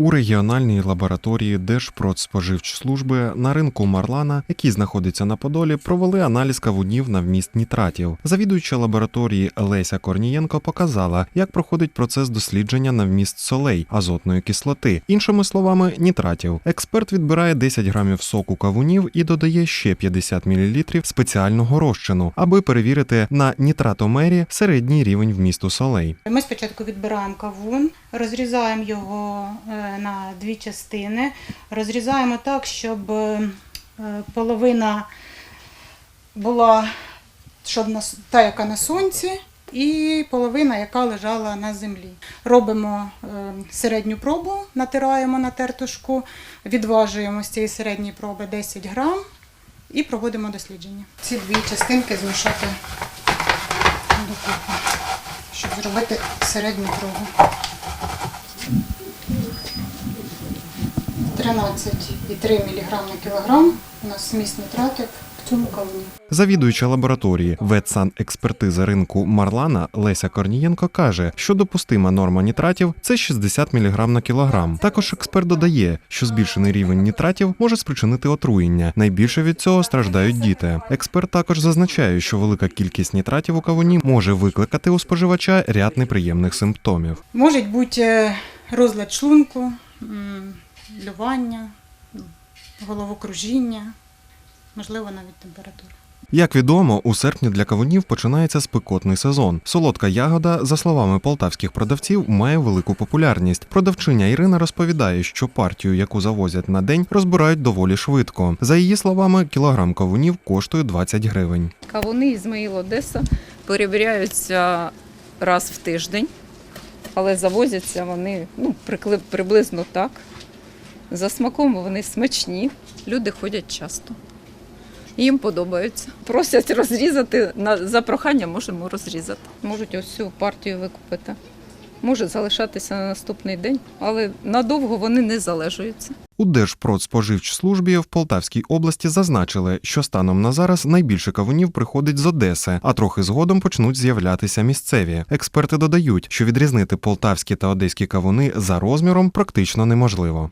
У регіональній лабораторії Держпродспоживчслужби на ринку Марлана, який знаходиться на Подолі, провели аналіз кавунів на вміст нітратів. Завідуюча лабораторії Леся Корнієнко показала, як проходить процес дослідження на вміст солей, азотної кислоти, іншими словами, нітратів. Експерт відбирає 10 грамів соку кавунів і додає ще 50 мл спеціального розчину, аби перевірити на нітратомері середній рівень вмісту солей. Ми спочатку відбираємо кавун, розрізаємо його е, на дві частини. Розрізаємо так, щоб е, половина була щоб та, яка на сонці, і половина, яка лежала на землі. Робимо е, середню пробу, натираємо на тертушку, відважуємо з цієї середньої проби 10 грам і проводимо дослідження. Ці дві частинки змішати докупи щоб зробити середню пробу. 13,3 мг на кілограм у нас зміст нітратів в цьому кавуні. Завідуюча лабораторії ветсанекспертизи ринку Марлана Леся Корнієнко каже, що допустима норма нітратів це 60 мг на кілограм. Також експерт додає, що збільшений рівень нітратів може спричинити отруєння. Найбільше від цього страждають діти. Експерт також зазначає, що велика кількість нітратів у кавуні може викликати у споживача ряд неприємних симптомів. Може бути е, розлад шлунку, м, головокружіння, можливо, навіть температура. Як відомо, у серпні для кавунів починається спекотний сезон. Солодка ягода, за словами полтавських продавців, має велику популярність. Продавчиня Ірина розповідає, що партію, яку завозять на день, розбирають доволі швидко. За її словами, кілограм кавунів коштує 20 гривень. Кавуни Ізмаїл Одеса перевіряються раз в тиждень, але завозяться вони ну, приблизно так. За смаком вони смачні, люди ходять часто. Їм подобаються. Просять розрізати, за прохання можемо розрізати. Можуть ось цю партію викупити. Може залишатися на наступний день, але надовго вони не залежуються. У Держпродспоживчслужбі в Полтавській області зазначили, що станом на зараз найбільше кавунів приходить з Одеси, а трохи згодом почнуть з'являтися місцеві. Експерти додають, що відрізнити полтавські та одеські кавуни за розміром практично неможливо.